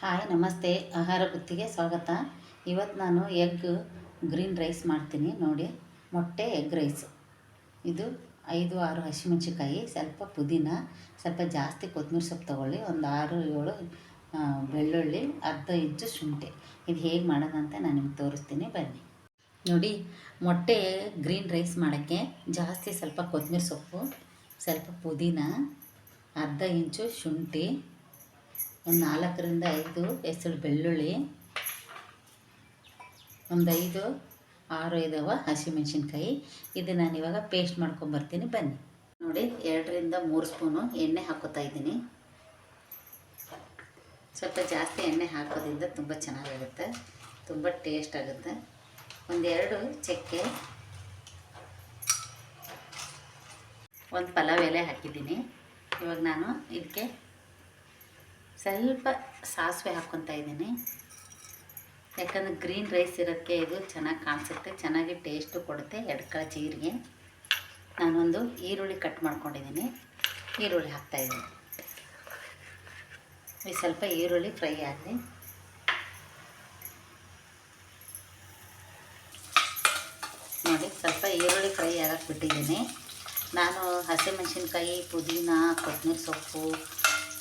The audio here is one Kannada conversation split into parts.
ಹಾಯ್, ನಮಸ್ತೆ. ಆಹಾರ ಗುತ್ತಿಗೆ ಸ್ವಾಗತ. ಇವತ್ತು ನಾನು ಎಗ್ ಗ್ರೀನ್ ರೈಸ್ ಮಾಡ್ತೀನಿ. ನೋಡಿ, ಮೊಟ್ಟೆ ಎಗ್ ರೈಸ್. ಇದು ಐದು, ಆರು ಹಸಿಮೆಣ್ಸಿಕಾಯಿ ಸ್ವಲ್ಪ ಪುದೀನ, ಸ್ವಲ್ಪ ಜಾಸ್ತಿ ಕೊತ್ತಂಬರಿ ಸೊಪ್ಪು ತೊಗೊಳ್ಳಿ. ಒಂದು ಆರು, ಏಳು ಬೆಳ್ಳುಳ್ಳಿ ಅರ್ಧ ಇಂಚು ಶುಂಠಿ. ಇದು ಹೇಗೆ ಮಾಡೋದಂತ ನಾನು ನಿಮ್ಗೆ ತೋರಿಸ್ತೀನಿ. ಬನ್ನಿ. ನೋಡಿ, ಮೊಟ್ಟೆ ಗ್ರೀನ್ ರೈಸ್ ಮಾಡೋಕ್ಕೆ ಜಾಸ್ತಿ ಸ್ವಲ್ಪ ಕೊತ್ತಂಬರಿ ಸೊಪ್ಪು, ಸ್ವಲ್ಪ ಪುದೀನ, ಅರ್ಧ ಇಂಚು ಶುಂಠಿ ಒಂದು ನಾಲ್ಕರಿಂದ ಐದು ಹೆಸರು ಬೆಳ್ಳುಳ್ಳಿ. ಒಂದು ಐದು, ಆರು ಹಸಿ ಹಸಿಮೆಣ್ಸಿನ್ಕಾಯಿ. ಇದು ನಾನು ಇವಾಗ ಪೇಸ್ಟ್ ಮಾಡ್ಕೊಂಬರ್ತೀನಿ ಬನ್ನಿ. ನೋಡಿ, ಎರಡರಿಂದ ಮೂರು ಸ್ಪೂನು ಎಣ್ಣೆ ಹಾಕೋತಾ ಇದ್ದೀನಿ. ಸ್ವಲ್ಪ ಜಾಸ್ತಿ ಎಣ್ಣೆ ಹಾಕೋದ್ರಿಂದ ತುಂಬ ಚೆನ್ನಾಗಿರುತ್ತೆ, ತುಂಬ ಟೇಸ್ಟ್ ಆಗುತ್ತೆ. ಒಂದೆರಡು ಚಕ್ಕೆ, ಒಂದು ಪಲಾವ್ ಎಲೆ ಹಾಕಿದ್ದೀನಿ. ಇವಾಗ ನಾನು ಇದಕ್ಕೆ ಸ್ವಲ್ಪ ಸಾಸಿವೆ ಹಾಕ್ಕೊತಾ ಇದ್ದೀನಿ. ಯಾಕಂದರೆ ಗ್ರೀನ್ ರೈಸ್ ಇರೋಕ್ಕೆ ಇದು ಚೆನ್ನಾಗಿ ಕಾಣಿಸುತ್ತೆ, ಚೆನ್ನಾಗಿ ಟೇಸ್ಟು ಕೊಡುತ್ತೆ ಎರಡು ಕಾಳು ಜೀರಿಗೆ. ನಾನೊಂದು ಈರುಳ್ಳಿ ಕಟ್ ಮಾಡ್ಕೊಂಡಿದ್ದೀನಿ. ಈರುಳ್ಳಿ ಹಾಕ್ತಾಯಿದ್ದೀನಿ ಈ ಸ್ವಲ್ಪ ಈರುಳ್ಳಿ ಫ್ರೈ ಆಗಲಿ. ನೋಡಿ, ಸ್ವಲ್ಪ ಈರುಳ್ಳಿ ಫ್ರೈ ಆಗಕ್ಕೆ ಬಿಟ್ಟಿದ್ದೀನಿ. ನಾನು ಹಸಿಮೆಣಸಿನ್ಕಾಯಿ, ಪುದೀನ ಕೊತ್ತಂಬರಿ ಸೊಪ್ಪು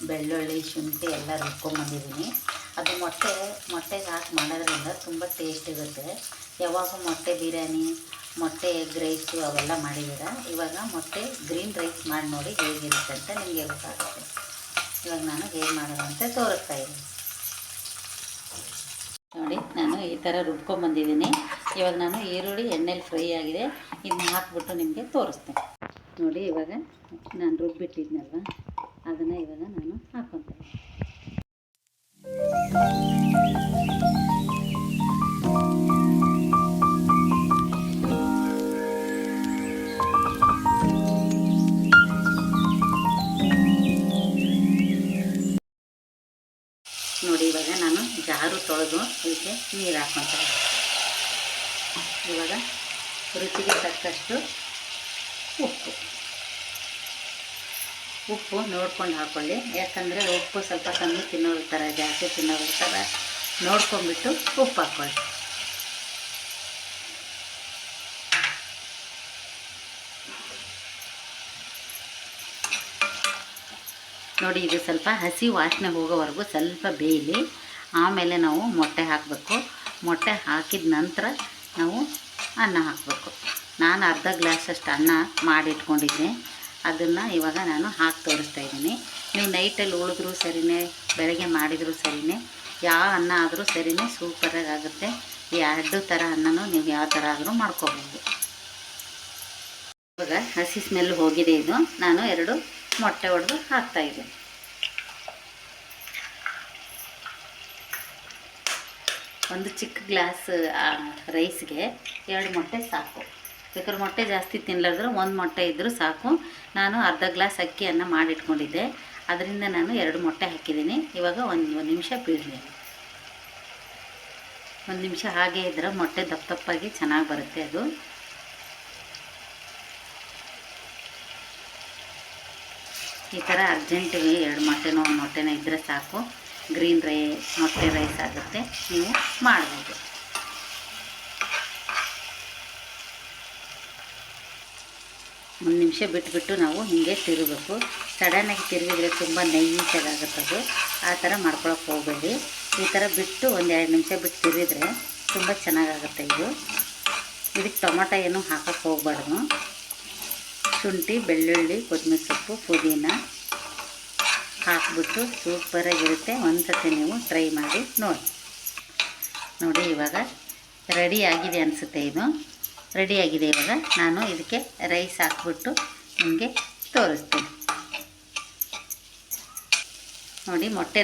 ಬೆಳ್ಳುಳ್ಳಿ, ಶುಂಠಿ ಎಲ್ಲ ರುಬ್ಕೊಂಬಂದಿದ್ದೀನಿ. ಅದು ಮೊಟ್ಟೆ, ಮೊಟ್ಟೆಗೆ ಹಾಕಿ ಮಾಡೋದ್ರಿಂದ ತುಂಬ ಟೇಸ್ಟ್ ಇರುತ್ತೆ. ಯಾವಾಗ ಮೊಟ್ಟೆ ಬಿರಿಯಾನಿ, ಮೊಟ್ಟೆ ಎಗ್ ರೈಸು ಅವೆಲ್ಲ ಮಾಡಿದ್ದೀರ, ಇವಾಗ ಮೊಟ್ಟೆ ಗ್ರೀನ್ ರೈಸ್ ಮಾಡಿ ನೋಡಿ ಹೇಗಿರುತ್ತೆ ಅಂತ ನಿಮಗೆ ಗೊತ್ತಾಗುತ್ತೆ. ಇವಾಗ ನಾನು ಹೇಗೆ ಮಾಡೋದು ಅಂತ ತೋರಿಸ್ತಾ ಇದ್ದೀನಿ. ನೋಡಿ, ನಾನು ಈ ಥರ ರುಬ್ಕೊಂಬಂದಿದ್ದೀನಿ. ಇವಾಗ ನಾನು ಈರುಳ್ಳಿ ಎಣ್ಣೆಲಿ ಫ್ರೈ ಆಗಿದೆ. ಇದನ್ನ ಹಾಕ್ಬಿಟ್ಟು ನಿಮಗೆ ತೋರಿಸ್ತೇನೆ. ನೋಡಿ, ಇವಾಗ ನಾನು ರುಬ್ಬಿಟ್ಟಿದ್ನಲ್ವ? ಅದನ್ನು ಇವಾಗ ನಾನು ಹಾಕ್ಕೊತೇನೆ ನೋಡಿ, ಇವಾಗ ನಾನು ಜಾರು ತೊಳೆದು ಇದಕ್ಕೆ ನೀರು ಹಾಕ್ಕೊತ ಇವಾಗ ರುಚಿಗೆ ತಕ್ಕಷ್ಟು ಉಪ್ಪು. ಉಪ್ಪು ನೋಡ್ಕೊಂಡು ಹಾಕ್ಕೊಳ್ಳಿ ಯಾಕಂದರೆ ಉಪ್ಪು ಸ್ವಲ್ಪ ಕಮ್ಮಿ ತಿನ್ನೋರು ಜಾಸ್ತಿ ತಿನ್ನೋರು ಇರ್ತಾರೆ ನೋಡ್ಕೊಂಬಿಟ್ಟು ಉಪ್ಪು ಹಾಕ್ಕೊಳ್ಳಿ ನೋಡಿ, ಇದು ಸ್ವಲ್ಪ ಹಸಿ ವಾಸನೆ ಹೋಗೋವರೆಗೂ ಸ್ವಲ್ಪ ಬೇಯಲಿ. ಆಮೇಲೆ ನಾವು ಮೊಟ್ಟೆ ಹಾಕಬೇಕು. ಮೊಟ್ಟೆ ಹಾಕಿದ ನಂತರ ನಾವು ಅನ್ನ ಹಾಕಬೇಕು. ನಾನು ಅರ್ಧ ಗ್ಲಾಸಷ್ಟು ಅನ್ನ ಮಾಡಿಟ್ಕೊಂಡಿದ್ದೆ. ಅದನ್ನು ಇವಾಗ ನಾನು ಹಾಕಿ ತೋರಿಸ್ತಾ ಇದ್ದೀನಿ. ನೀವು ನೈಟಲ್ಲಿ ಉಳಿದ್ರೂ ಸರಿನೇ, ಬೆಳಗ್ಗೆ ಮಾಡಿದರೂ ಸರಿನೇ, ಯಾವ ಅನ್ನ ಆದರೂ ಸರಿನೇ ಸೂಪರಾಗಿ ಆಗುತ್ತೆ. ಎರಡು ಥರ ಅನ್ನನೂ ನೀವು ಯಾವ ಥರ ಆದರೂ ಮಾಡ್ಕೋಬೋದು. ಇವಾಗ ಹಸಿ ಸ್ಮೆಲ್ ಹೋಗಿದೆ ಇದು. ನಾನು ಎರಡು ಮೊಟ್ಟೆ ಹೊಡೆದು ಹಾಕ್ತಾ ಇದ್ದೀನಿ. ಒಂದು ಚಿಕ್ಕ ಗ್ಲಾಸ್ ರೈಸ್ಗೆ ಎರಡು ಮೊಟ್ಟೆ ಸಾಕು. ಬೇಕಾದ್ರೆ ಮೊಟ್ಟೆ ಜಾಸ್ತಿ ತಿನ್ನಲಾರ್ದ್ರೆ ಒಂದು ಮೊಟ್ಟೆ ಇದ್ದರೂ ಸಾಕು. ನಾನು ಅರ್ಧ ಗ್ಲಾಸ್ ಅಕ್ಕಿಯನ್ನು ಮಾಡಿಟ್ಕೊಂಡಿದ್ದೆ. ಅದರಿಂದ ನಾನು ಎರಡು ಮೊಟ್ಟೆ ಹಾಕಿದ್ದೀನಿ. ಇವಾಗ ಒಂದು ನಿಮಿಷ ಬೀಳಲಿ ಒಂದು ನಿಮಿಷ ಹಾಗೆ ಇದ್ರೆ ಮೊಟ್ಟೆ ದಪ್ಪ ದಪ್ಪಾಗಿ ಚೆನ್ನಾಗಿ ಬರುತ್ತೆ ಅದು. ಈ ಥರ ಅರ್ಜೆಂಟಿಗೆ ಎರಡು ಮೊಟ್ಟೆನೋ ಒಂದು ಮೊಟ್ಟೆನೋ ಇದ್ದರೆ ಸಾಕು. ಗ್ರೀನ್ ರೈ, ಮೊಟ್ಟೆ ರೈಸ್ ಆಗುತ್ತೆ. ನೀವು ಮಾಡ್ಬೋದು. ಒಂದು ನಿಮಿಷ ಬಿಟ್ಬಿಟ್ಟು ನಾವು ಹೀಗೆ ತಿರುಗಬೇಕು. ಸಡನ್ನಾಗಿ ತಿರುಗಿದ್ರೆ ತುಂಬ ಅದು ಆ ಥರ ಮಾಡ್ಕೊಳಕ್ಕೆ ಹೋಗಬೇಡಿ. ಈ ಥರ ಬಿಟ್ಟು ಒಂದು ಎರಡು ನಿಮಿಷ ಬಿಟ್ಟು ತಿರುಗಿದ್ರೆ ತುಂಬ ಚೆನ್ನಾಗಾಗುತ್ತೆ ಇದು. ಇದಕ್ಕೆ ಟೊಮೊಟೊ ಏನು ಹಾಕೋಕ್ಕೆ ಹೋಗ್ಬಾರ್ದು. ಶುಂಠಿ, ಬೆಳ್ಳುಳ್ಳಿ, ಕೊತ್ತಂಬರಿ ಸೊಪ್ಪು, ಪುದೀನ ಹಾಕ್ಬಿಟ್ಟು ಸೂಪರಾಗಿರುತ್ತೆ. ಒಂದು ಸತಿ ನೀವು ಟ್ರೈ ಮಾಡಿ ನೋಡಿ. ನೋಡಿ ಇವಾಗ ರೆಡಿ ಆಗಿದೆ ಅನಿಸುತ್ತೆ ಇದು. ರೆಡಿ ಆಗಿದೆ ಇವಾಗ. ನಾನು ಇದಕ್ಕೆ ರೈಸ್ ಹಾಕ್ಬಿಟ್ಟು ನಿಮಗೆ ತೋರಿಸ್ತೀನಿ. ನೋಡಿ, ಮೊಟ್ಟೆ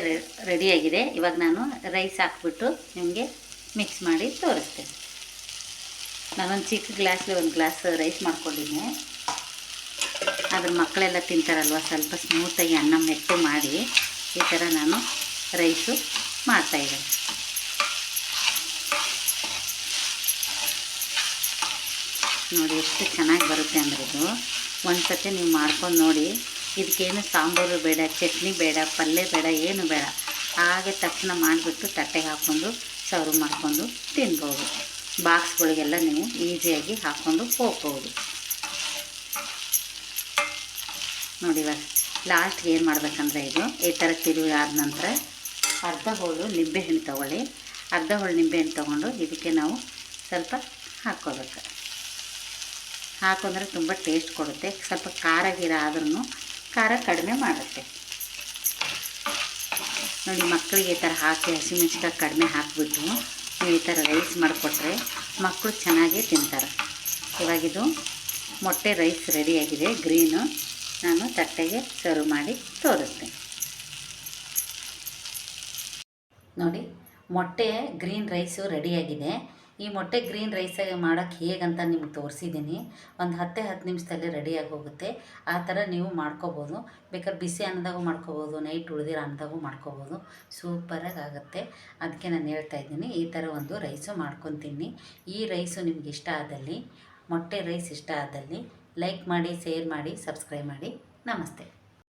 ರೆಡಿಯಾಗಿದೆ ಇವಾಗ ನಾನು ರೈಸ್ ಹಾಕ್ಬಿಟ್ಟು ನಿಮಗೆ ಮಿಕ್ಸ್ ಮಾಡಿ ತೋರಿಸ್ತೇನೆ. ನಾನೊಂದು ಚಿಕ್ಕ ಗ್ಲಾಸಲ್ಲಿ ಒಂದು ಗ್ಲಾಸ್ ರೈಸ್ ಮಾಡ್ಕೊಂಡಿದ್ದೀನಿ ಅದ್ರ ಮಕ್ಕಳೆಲ್ಲ ತಿಂತಾರಲ್ವ? ಸ್ವಲ್ಪ ಸ್ಮೂತಾಗಿ ಅನ್ನ ಮೆಟ್ಟು ಮಾಡಿ ಈ ಥರ ನಾನು ರೈಸು ಮಾಡ್ತಾಯಿದ್ದೇನೆ ನೋಡಿ ಎಷ್ಟು ಚೆನ್ನಾಗಿ ಬರುತ್ತೆ ಅಂದರೆ ಇದು. ಒಂದು ಸತಿ ನೀವು ಮಾಡ್ಕೊಂಡು ನೋಡಿ. ಇದಕ್ಕೇನು ಸಾಂಬಾರು ಬೇಡ, ಚಟ್ನಿ ಬೇಡ, ಪಲ್ಯ ಬೇಡ, ಏನು ಬೇಡ. ಹಾಗೆ ತಕ್ಷಣ ಮಾಡಿಬಿಟ್ಟು ತಟ್ಟೆಗೆ ಹಾಕ್ಕೊಂಡು ಸರ್ವ್ ಮಾಡಿಕೊಂಡು ತಿನ್ಬೋದು. ಬಾಕ್ಸ್ಗಳಿಗೆಲ್ಲ ನೀವು ಈಸಿಯಾಗಿ ಹಾಕ್ಕೊಂಡು ಹೋಗ್ಬೋದು. ನೋಡಿ ಇವಾಗ ಲಾಸ್ಟ್ಗೆ ಏನು ಮಾಡ್ಬೇಕಂದ್ರೆ ಇದು. ಈ ಥರ ತಿರುವಿ ಆದ ನಂತರ ಅರ್ಧ ಹೋಳು ನಿಂಬೆಹಣ್ಣು ತೊಗೊಳ್ಳಿ. ಅರ್ಧ ಹೋಳು ನಿಂಬೆಹಣ್ಣು ತೊಗೊಂಡು ಇದಕ್ಕೆ ನಾವು ಸ್ವಲ್ಪ ಹಾಕ್ಕೋಬೇಕು. ಹಾಕೊಂಡ್ರೆ ತುಂಬ ಟೇಸ್ಟ್ ಕೊಡುತ್ತೆ. ಸ್ವಲ್ಪ ಖಾರ ಗೀರ ಆದ್ರೂ ಖಾರ ಕಡಿಮೆ ಮಾಡುತ್ತೆ. ನೋಡಿ ಮಕ್ಕಳಿಗೆ ಈ ಥರ ಹಾಕಿ ಹಸಿಮೆಣ್ಸಿಕಾಯಿ ಕಡಿಮೆ ಹಾಕಿಬಿಟ್ಟು ನೀವು ಈ ಥರ ರೈಸ್ ಮಾಡಿಕೊಟ್ರೆ ಮಕ್ಕಳು ಚೆನ್ನಾಗೇ ತಿಂತಾರೆ. ಇವಾಗಿದು ಮೊಟ್ಟೆ ರೈಸ್ ರೆಡಿಯಾಗಿದೆ ಗ್ರೀನು ನಾನು ತಟ್ಟೆಗೆ ಸರ್ವ್ ಮಾಡಿ ತೋರಿಸ್ತೇನೆ. ನೋಡಿ, ಮೊಟ್ಟೆ ಗ್ರೀನ್ ರೈಸು ರೆಡಿಯಾಗಿದೆ ಈ ಮೊಟ್ಟೆ ಗ್ರೀನ್ ರೈಸ್ ಮಾಡೋಕ್ಕೆ ಹೇಗಂತ ನಿಮ್ಗೆ ತೋರಿಸಿದ್ದೀನಿ ಒಂದು ಹತ್ತೇ ಹತ್ತು ನಿಮಿಷದಲ್ಲಿ ರೆಡಿಯಾಗಿ ಹೋಗುತ್ತೆ. ಆ ಥರ ನೀವು ಮಾಡ್ಕೋಬೋದು. ಬೇಕಾದ್ರೆ ಬಿಸಿ ಅನ್ನದಾಗೂ ಮಾಡ್ಕೋಬೋದು ನೈಟ್ ಉಳಿದಿರೋ ಅನ್ನದಾಗೂ ಮಾಡ್ಕೋಬೋದು. ಸೂಪರಾಗಿ ಆಗುತ್ತೆ. ಅದಕ್ಕೆ ನಾನು ಹೇಳ್ತಾ ಇದ್ದೀನಿ, ಈ ಥರ ಒಂದು ರೈಸು ಮಾಡ್ಕೊತೀನಿ. ಈ ರೈಸು ನಿಮ್ಗೆ ಇಷ್ಟ ಆದಲ್ಲಿ, ಮೊಟ್ಟೆ ರೈಸ್ ಇಷ್ಟ ಆದಲ್ಲಿ ಲೈಕ್ ಮಾಡಿ ಶೇರ್ ಮಾಡಿ ಸಬ್ಸ್ಕ್ರೈಬ್ ಮಾಡಿ. ನಮಸ್ತೆ.